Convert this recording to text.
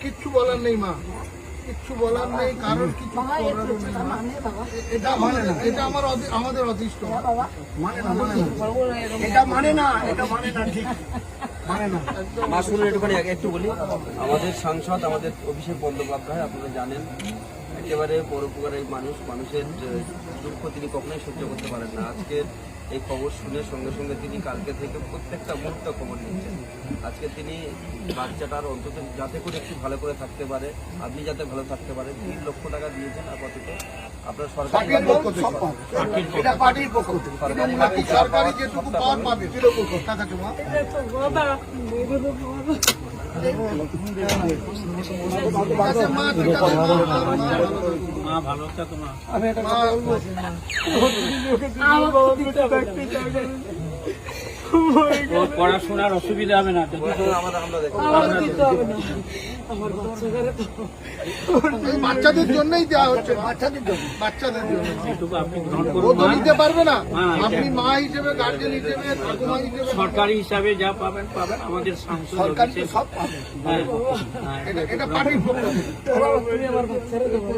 কিচ্ছু বলার নেই মা। কিচ্ছু বলার নেই কারণ কিছু। মানে এটা মানে না এটা আমার আমাদের বাবা মানে না মানে না এটা মানে না ঠিক। মানে একটুখানি একটু বলি। আমাদের সাংসদ, আমাদের অভিষেক বন্দ্যোপাধ্যায়, আপনারা জানেন, একেবারে পরোপকারের মানুষ, মানুষের দুঃখ তিনি কখনোই সহ্য করতে পারেন না। আজকের এই খবর শুনে সঙ্গে সঙ্গে তিনি কালকে থেকে প্রত্যেকটা মুহূর্ত খবর নিচ্ছেন। আজকে তিনি বাচ্চাটার অন্তত যাতে করে একটু ভালো করে থাকতে পারে আপনি যাতে ভালো থাকতে পারেন তিন লক্ষ টাকা দিয়েছেন আপাতত। আপনার সরকারি পার্টির পক্ষ থেকে। এটা পড়াশোনার অসুবিধা হবে না যদি আমরা আমরা দেখো আমার দিতে হবে না। আমার বাচ্চা ঘরে তো এই বাচ্চাদের জন্যই দেওয়া হচ্ছে। বাচ্চাদের জন্য। বাচ্চাদের জন্য। আপনি ও তো মা। নিতে পারবে না। আপনি মা হিসেবে গার্জেন হিসেবে ঠাকুমা হিসেবে সরকারি হিসাবে যা পাবেন পাবেন। আমাদের সাংসদ সরকারি সব পাবে হ্যাঁ, এটা এটা